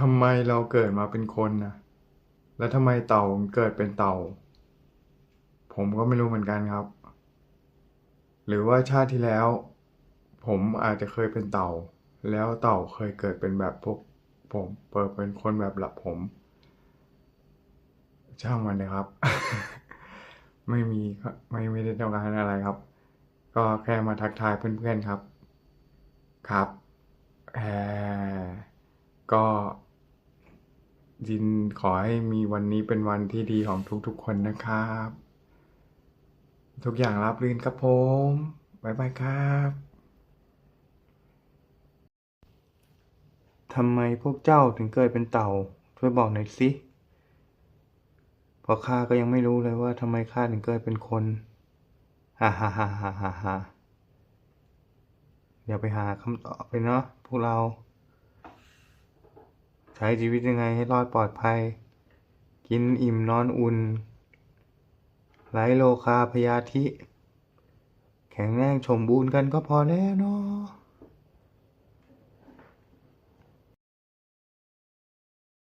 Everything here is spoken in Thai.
ทำไมเราเกิดมาเป็นคนนะแล้วทำไมเต่าเกิดเป็นเต่า ผมก็ไม่รู้เหมือนกันครับ หรือว่าชาติที่แล้ว ผมอาจจะเคยเป็นเต่า แล้วเต่าเคยเกิดเป็นแบบพวกผมเปิดเป็นคนแบบหลับผม ช่างมันเลยครับ ไม่มีไม่ไม่ได้ต้องการอะไรครับ ก็แค่มาทักทายเพื่อนๆครับ ครับแอก็ ยินขอให้มีวันนี้เป็นวันที่ดีของทุกๆคนนะครับ ทุกอย่างรับรื่นครับผมบ๊ายบายครับทำไมพวกเจ้าถึงเกิดเป็นเต่า ช่วยบอกหน่อยสิเพราะข้าก็ยังไม่รู้เลยว่าทำไมข้าถึงเกิดเป็นคนฮ่าฮ่าฮ่าฮ่าฮ่าอย่าไปหาคำตอบไปเนาะพวกเรา ช้ชีวิตยังไงให้รอดปลอดภัย กินอิ่มนอนอุ่นไร้โลคาพยาธิ แข็งแรงชมบูรณ์กันก็พอแล้วเนาะ